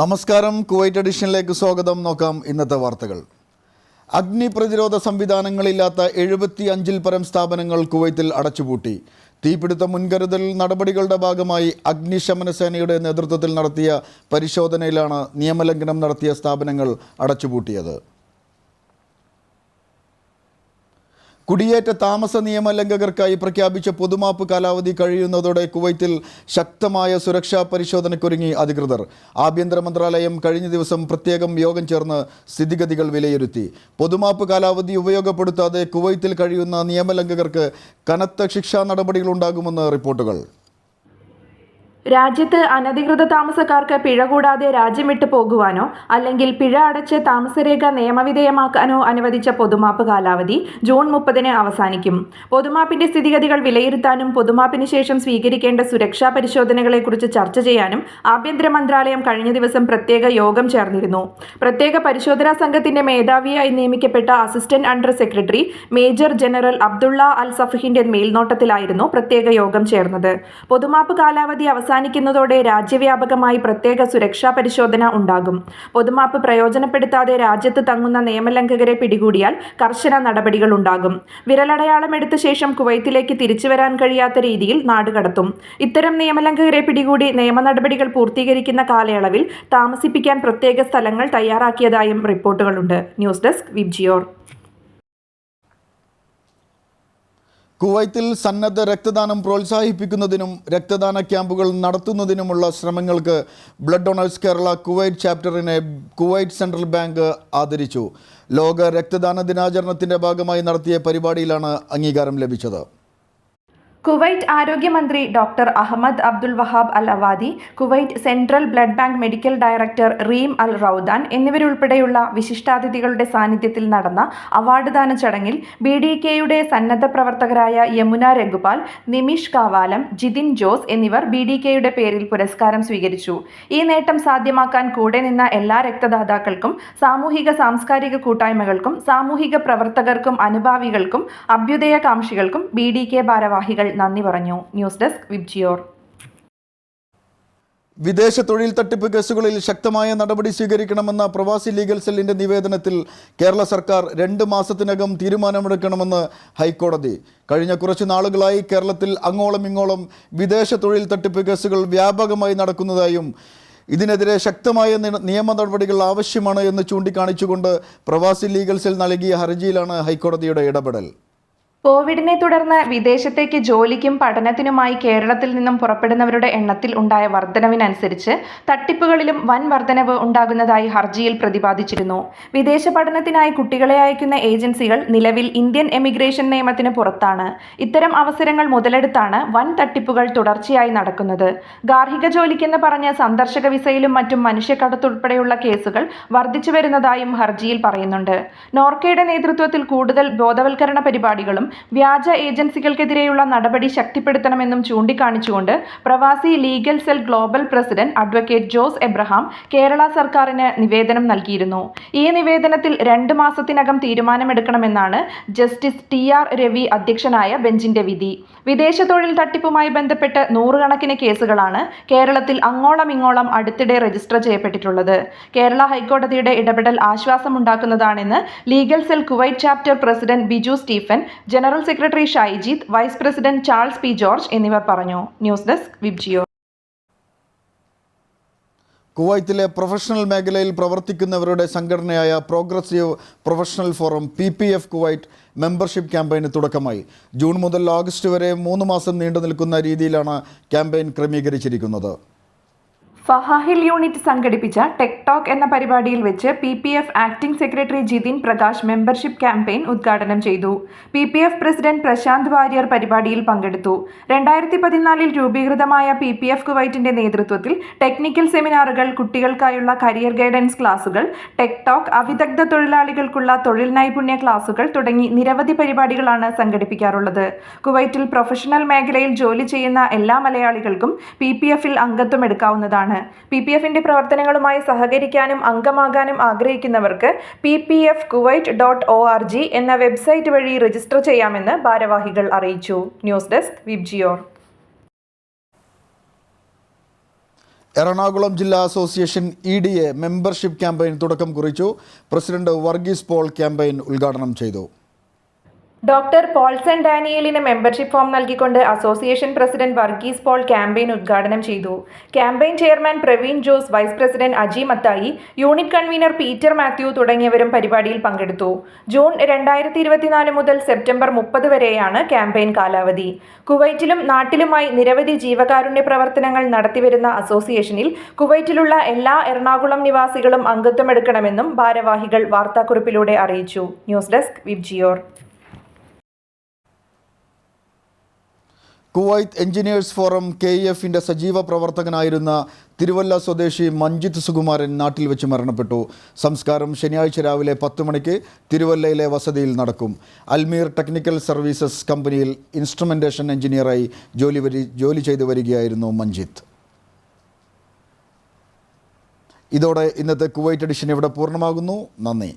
നമസ്കാരം. കുവൈറ്റ് എഡിഷനിലേക്ക് സ്വാഗതം. നോക്കാം ഇന്നത്തെ വാർത്തകൾ. അഗ്നി പ്രതിരോധ സംവിധാനങ്ങളില്ലാത്ത എഴുപത്തി അഞ്ചിൽ പരം സ്ഥാപനങ്ങൾ കുവൈത്തിൽ അടച്ചുപൂട്ടി. തീപിടുത്ത മുൻകരുതൽ നടപടികളുടെ ഭാഗമായി അഗ്നിശമന സേനയുടെ നേതൃത്വത്തിൽ നടത്തിയ പരിശോധനയിലാണ് നിയമലംഘനം നടത്തിയ സ്ഥാപനങ്ങൾ അടച്ചുപൂട്ടിയത്. കുടിയേറ്റ താമസ നിയമ ലംഘകർക്കായി പ്രഖ്യാപിച്ച പൊതുമാപ്പ് കാലാവധി കഴിയുന്നതോടെ കുവൈത്തിൽ ശക്തമായ സുരക്ഷാ പരിശോധനയ്ക്കൊരുങ്ങി അധികൃതർ. ആഭ്യന്തര മന്ത്രാലയം കഴിഞ്ഞ ദിവസം പ്രത്യേകം യോഗം ചേർന്ന് സ്ഥിതിഗതികൾ വിലയിരുത്തി. പൊതുമാപ്പ് കാലാവധി ഉപയോഗപ്പെടുത്താതെ കുവൈത്തിൽ കഴിയുന്ന നിയമലംഘകർക്ക് കനത്ത ശിക്ഷാ നടപടികളുണ്ടാകുമെന്ന് റിപ്പോർട്ടുകൾ. രാജ്യത്ത് അനധികൃത താമസക്കാർക്ക് പിഴ കൂടാതെ രാജ്യം വിട്ടു പോകുവാനോ അല്ലെങ്കിൽ പിഴ അടച്ച് താമസരേഖ നിയമവിധേയമാക്കാനോ അനുവദിച്ച പൊതുമാപ്പ് കാലാവധി ജൂൺ മുപ്പതിന് അവസാനിക്കും. പൊതുമാപ്പിന്റെ സ്ഥിതിഗതികൾ വിലയിരുത്താനും പൊതുമാപ്പിന് ശേഷം സ്വീകരിക്കേണ്ട സുരക്ഷാ പരിശോധനകളെക്കുറിച്ച് ചർച്ച ചെയ്യാനും ആഭ്യന്തര മന്ത്രാലയം കഴിഞ്ഞ ദിവസം പ്രത്യേക യോഗം ചേർന്നിരുന്നു. പ്രത്യേക പരിശോധനാ സംഘത്തിന്റെ മേധാവിയായി നിയമിക്കപ്പെട്ട assistant under secretary major general Abdullah al സഫഹിന്റെ മേൽനോട്ടത്തിലായിരുന്നു പ്രത്യേക യോഗം ചേർന്നത്. പൊതുമാപ്പ് കാലാവധി അവസാനിക്കുന്നതോടെ രാജ്യവ്യാപകമായി പ്രത്യേക സുരക്ഷാ പരിശോധന ഉണ്ടാകും. പൊതുമാപ്പ് പ്രയോജനപ്പെടുത്താതെ രാജ്യത്ത് തങ്ങുന്ന നിയമലംഘകരെ പിടികൂടിയാൽ കർശന നടപടികൾ ഉണ്ടാകും. വിരലടയാളം എടുത്ത ശേഷം കുവൈത്തിലേക്ക് തിരിച്ചു വരാൻ കഴിയാത്ത രീതിയിൽ നാടുകടത്തും ഇത്തരം നിയമലംഘകരെ പിടികൂടി നിയമ നടപടികൾ പൂർത്തീകരിക്കുന്ന കാലയളവിൽ താമസിപ്പിക്കാൻ പ്രത്യേക സ്ഥലങ്ങൾ തയ്യാറാക്കിയതായും റിപ്പോർട്ടുകളുണ്ട്. News desk Vibgyor. കുവൈത്തിൽ സന്നദ്ധ രക്തദാനം പ്രോത്സാഹിപ്പിക്കുന്നതിനും രക്തദാന ക്യാമ്പുകൾ നടത്തുന്നതിനുമുള്ള ശ്രമങ്ങൾക്ക് ബ്ലഡ് ഡൊണേഴ്സ് കേരള കുവൈറ്റ് ചാപ്റ്ററിനെ കുവൈറ്റ് സെൻട്രൽ ബാങ്ക് ആദരിച്ചു. ലോക രക്തദാന ദിനാചരണത്തിന്റെ ഭാഗമായി നടത്തിയ പരിപാടിയിലാണ് അംഗീകാരം ലഭിച്ചത്. കുവൈറ്റ് ആരോഗ്യമന്ത്രി doctor Ahmed Abdul Wahab al Awadhi Kuwait central blood bank medical director Reem al Rawdan എന്നിവരുൾപ്പെടെയുള്ള വിശിഷ്ടാതിഥികളുടെ സാന്നിധ്യത്തിൽ നടന്ന അവാർഡ് ദാന ചടങ്ങിൽ ബി ഡി കെയുടെ സന്നദ്ധ പ്രവർത്തകരായ യമുന രഘുപാൽ നിമിഷ് കാവാലം ജിതിൻ ജോസ് എന്നിവർ ബി ഡി കെയുടെ പേരിൽ പുരസ്കാരം സ്വീകരിച്ചു. ഈ നേട്ടം സാധ്യമാക്കാൻ കൂടെ നിന്ന എല്ലാ രക്തദാതാക്കൾക്കും സാമൂഹിക സാംസ്കാരിക കൂട്ടായ്മകൾക്കും സാമൂഹിക പ്രവർത്തകർക്കും അനുഭാവികൾക്കും അഭ്യുദയകാംക്ഷികൾക്കും ബി ഡി കെ ഭാരവാഹികൾ നന്ദി പറഞ്ഞു. News desk Vibgyor. വിദേശ തൊഴിൽ തട്ടിപ്പ് കേസുകളിൽ ശക്തമായ നടപടി സ്വീകരിക്കണമെന്ന പ്രവാസി ലീഗൽ സെല്ലിന്റെ നിവേദനത്തിൽ കേരള സർക്കാർ രണ്ട് മാസത്തിനകം തീരുമാനമെടുക്കണമെന്ന് ഹൈക്കോടതി. കഴിഞ്ഞ കുറച്ച് നാളുകളായി കേരളത്തിൽ അങ്ങോളം ഇങ്ങോളം വിദേശ തൊഴിൽ തട്ടിപ്പ് കേസുകൾ വ്യാപകമായി നടക്കുന്നതായും ഇതിനെതിരെ ശക്തമായ നിയമ നടപടികൾ ആവശ്യമാണ് എന്ന് ചൂണ്ടിക്കാണിച്ചുകൊണ്ട് പ്രവാസി ലീഗൽ സെൽ നൽകിയ ഹർജിയിലാണ് ഹൈക്കോടതിയുടെ ഇടപെടൽ. കോവിഡിനെ തുടർന്ന് വിദേശത്തേക്ക് ജോലിക്കും പഠനത്തിനുമായി കേരളത്തിൽ നിന്നും പുറപ്പെടുന്നവരുടെ എണ്ണത്തിൽ ഉണ്ടായ വർധനവിനനുസരിച്ച് തട്ടിപ്പുകളിലും വൻ വർധനവ് ഉണ്ടാകുന്നതായി ഹർജിയിൽ പ്രതിപാദിച്ചിരുന്നു. വിദേശ പഠനത്തിനായി കുട്ടികളെ അയക്കുന്ന ഏജൻസികൾ നിലവിൽ ഇന്ത്യൻ എമിഗ്രേഷൻ നിയമത്തിന് പുറത്താണ്. ഇത്തരം അവസരങ്ങൾ മുതലെടുത്താണ് വൻ തട്ടിപ്പുകൾ തുടർച്ചയായി നടക്കുന്നത്. ഗാർഹിക ജോലിക്കെന്ന് പറഞ്ഞ് സന്ദർശക വിസയിലും മറ്റും മനുഷ്യക്കടത്തുൾപ്പെടെയുള്ള കേസുകൾ വർദ്ധിച്ചു വരുന്നതായും ഹർജിയിൽ പറയുന്നുണ്ട്. നോർക്കയുടെ നേതൃത്വത്തിൽ കൂടുതൽ ബോധവൽക്കരണ പരിപാടികളും വ്യാജ ഏജൻസികൾക്കെതിരെയുള്ള നടപടി ശക്തിപ്പെടുത്തണമെന്നും ചൂണ്ടിക്കാണിച്ചുകൊണ്ട് പ്രവാസി legal cell global president advocate Jose Abraham Kerala സർക്കാരിന് നിവേദനം നൽകിയിരുന്നു. ഈ നിവേദനത്തിൽ രണ്ട് മാസത്തിനകം തീരുമാനമെടുക്കണമെന്നാണ് ജസ്റ്റിസ് ടി ആർ രവി അധ്യക്ഷനായ ബെഞ്ചിന്റെ വിധി. വിദേശ തൊഴിൽ തട്ടിപ്പുമായി ബന്ധപ്പെട്ട് നൂറുകണക്കിന് കേസുകളാണ് കേരളത്തിൽ അങ്ങോളം ഇങ്ങോളം അടുത്തിടെ രജിസ്റ്റർ ചെയ്യപ്പെട്ടിട്ടുള്ളത്. കേരള ഹൈക്കോടതിയുടെ ഇടപെടൽ ആശ്വാസമുണ്ടാക്കുന്നതാണെന്ന് legal cell Kuwait chapter president Biju Stephen general secretary Shaijith vice president Charles P George എന്നിവർ പറഞ്ഞു. ന്യൂസ് ഡെസ്ക് വിബ്ജിയോ കുവൈത്തിലെ പ്രൊഫഷണൽ മേഖലയിൽ പ്രവർത്തിക്കുന്നവരുടെ സംഘടനയായ progressive professional forum P P F Kuwait membership ക്യാമ്പയിന് തുടക്കമായി. ജൂൺ മുതൽ ഓഗസ്റ്റ് വരെ മൂന്ന് മാസം നീണ്ടു നിൽക്കുന്ന രീതിയിലാണ് ക്യാമ്പയിൻ ക്രമീകരിച്ചിരിക്കുന്നത്. ഫഹാഹിൽ യൂണിറ്റ് സംഘടിപ്പിച്ച ടെക് ടോക്ക് എന്ന പരിപാടിയിൽ വെച്ച് P P F acting secretary Jithin Prakash membership campaign ഉദ്ഘാടനം ചെയ്തു. P P F president Prashanth Warrier പരിപാടിയിൽ പങ്കെടുത്തു. രണ്ടായിരത്തി പതിനാലിൽ രൂപീകൃതമായ പി പി എഫ് കുവൈറ്റിന്റെ നേതൃത്വത്തിൽ ടെക്നിക്കൽ സെമിനാറുകൾ കുട്ടികൾക്കായുള്ള കരിയർ ഗൈഡൻസ് ക്ലാസുകൾ ടെക് ടോക്ക് അവിദഗ്ധ തൊഴിലാളികൾക്കുള്ള തൊഴിൽ നൈപുണ്യ ക്ലാസുകൾ തുടങ്ങി നിരവധി പരിപാടികളാണ് സംഘടിപ്പിക്കാറുള്ളത്. കുവൈറ്റിൽ പ്രൊഫഷണൽ മേഖലയിൽ ജോലി ചെയ്യുന്ന എല്ലാ മലയാളികൾക്കും പി പി എഫിൽ അംഗത്വം എടുക്കാവുന്നതാണ്. പി പി എഫിന്റെ പ്രവർത്തനങ്ങളുമായി സഹകരിക്കാനും അംഗമാകാനും ആഗ്രഹിക്കുന്നവർക്ക് P P F Kuwait dot O R G എന്ന വെബ്സൈറ്റ് വഴി രജിസ്റ്റർ ചെയ്യാമെന്ന് ഭാരവാഹികൾ അറിയിച്ചു. ന്യൂസ് ഡെസ്ക് വിബ്ജിയോർ എറണാകുളം ജില്ലാ association E D A membership campaign തുടക്കം കുറിച്ചു. പ്രസിഡന്റ് വർഗീസ് പോൾ ക്യാമ്പയിൻ ഉദ്ഘാടനം ചെയ്തു. ഡോക്ടർ പോൾസൺ ഡാനിയലിന് മെമ്പർഷിപ്പ് ഫോം നൽകിക്കൊണ്ട് association president Varghese Paul campaign ഉദ്ഘാടനം ചെയ്തു. Campaign chairman Praveen Jose vice president Aji Mathai unit convener Peter Mathew തുടങ്ങിയവരും പരിപാടിയിൽ പങ്കെടുത്തു. ജൂൺ രണ്ടായിരത്തി ഇരുപത്തിനാല് മുതൽ സെപ്റ്റംബർ മുപ്പത് വരെയാണ് ക്യാമ്പയിൻ കാലാവധി. കുവൈറ്റിലും നാട്ടിലുമായി നിരവധി ജീവകാരുണ്യ പ്രവർത്തനങ്ങൾ നടത്തിവരുന്ന അസോസിയേഷനിൽ കുവൈറ്റിലുള്ള എല്ലാ എറണാകുളം നിവാസികളും അംഗത്വമെടുക്കണമെന്നും ഭാരവാഹികൾ വാർത്താക്കുറിപ്പിലൂടെ അറിയിച്ചു. News desk Vibgyor. Kuwait engineers forum K എഫിന്റെ സജീവ പ്രവർത്തകനായിരുന്ന തിരുവല്ല സ്വദേശി മഞ്ജിത്ത് സുകുമാരൻ നാട്ടിൽ വെച്ച് മരണപ്പെട്ടു. സംസ്കാരം ശനിയാഴ്ച രാവിലെ പത്ത് മണിക്ക് തിരുവല്ലയിലെ വസതിയിൽ നടക്കും. അൽമീർ ടെക്നിക്കൽ സർവീസസ് കമ്പനിയിൽ ഇൻസ്ട്രുമെന്റേഷൻ എഞ്ചിനീയറായി ജോലി വരി ജോലി ചെയ്തു വരികയായിരുന്നു മഞ്ജിത്ത് ഇതോടെ ഇന്നത്തെ കുവൈറ്റ് എഡിഷൻ ഇവിടെ പൂർണമാകുന്നു. നന്ദി.